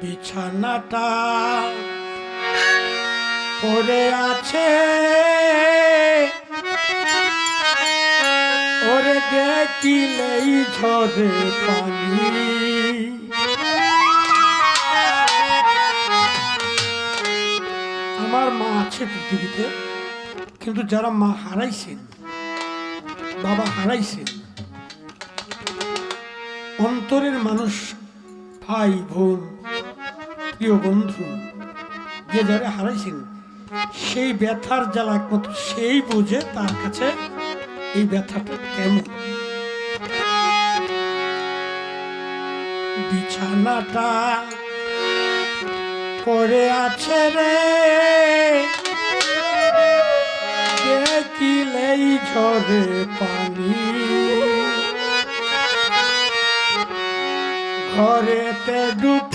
বিছানাটা পড়ে আছে। ওরে দেখিলেই ঝরে পানি। আমার মা আছে পৃথিবীতে, কিন্তু যারা মা হারাইছেন, বাবা হারাইছেন, অন্তরের মানুষ ভাই বোন প্রিয় বন্ধু, যে যারে হারাইছেন, সেই ব্যথার জ্বালা একমাত্র সেই বুঝে তার কাছে এই ব্যথাটা কেমন? বিছানাটা পড়ে আছে রে। দেখিলেই ঝরে পানি। ঘরেতে ডুব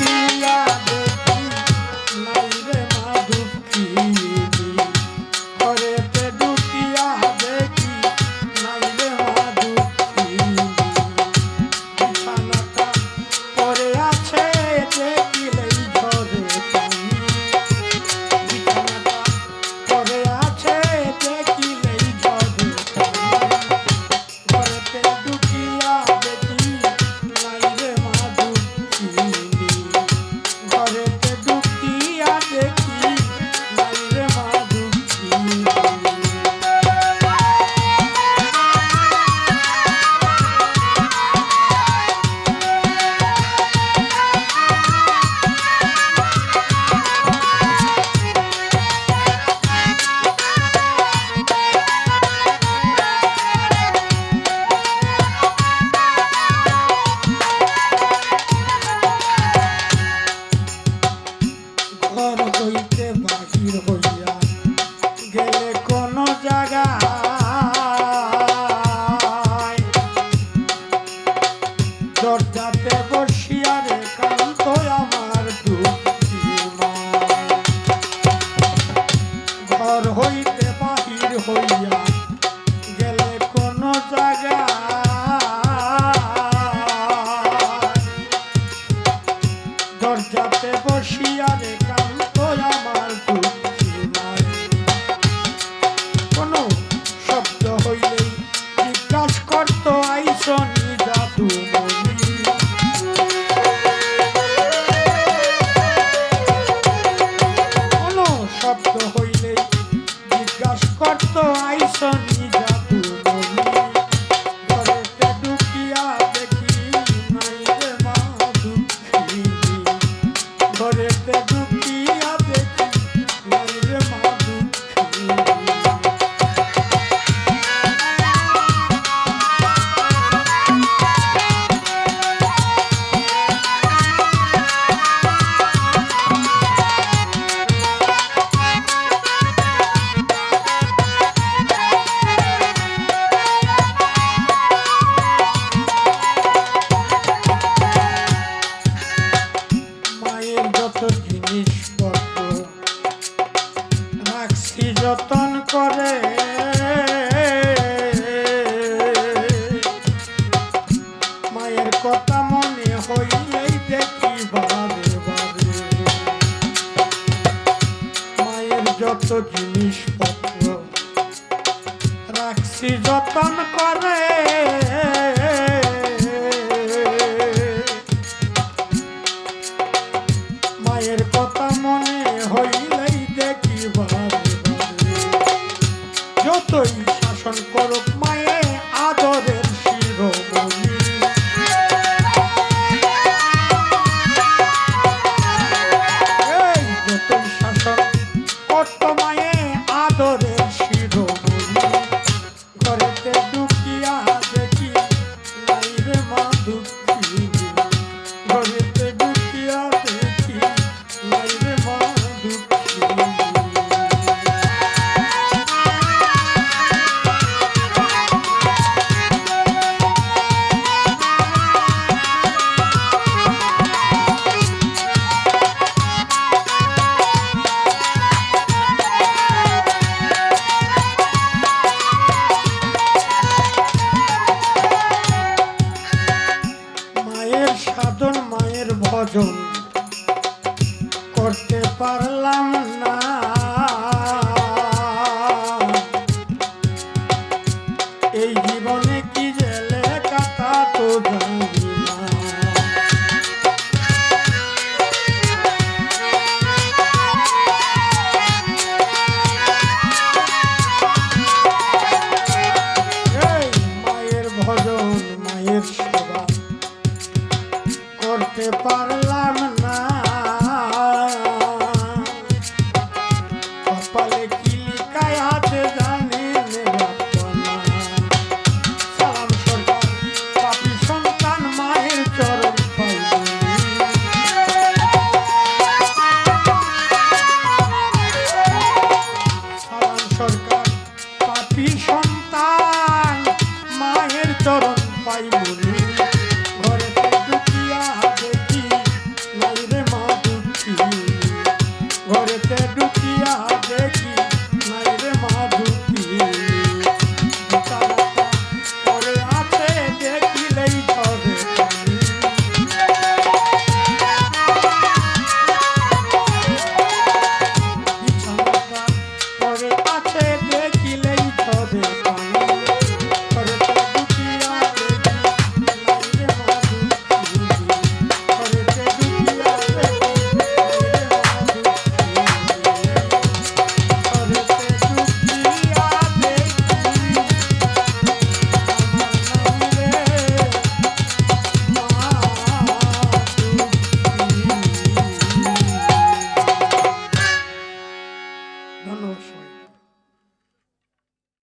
জাগা জিনিসপত্র রাখছি যতন করে। ভজন করতে পারলাম না। এই জীবনে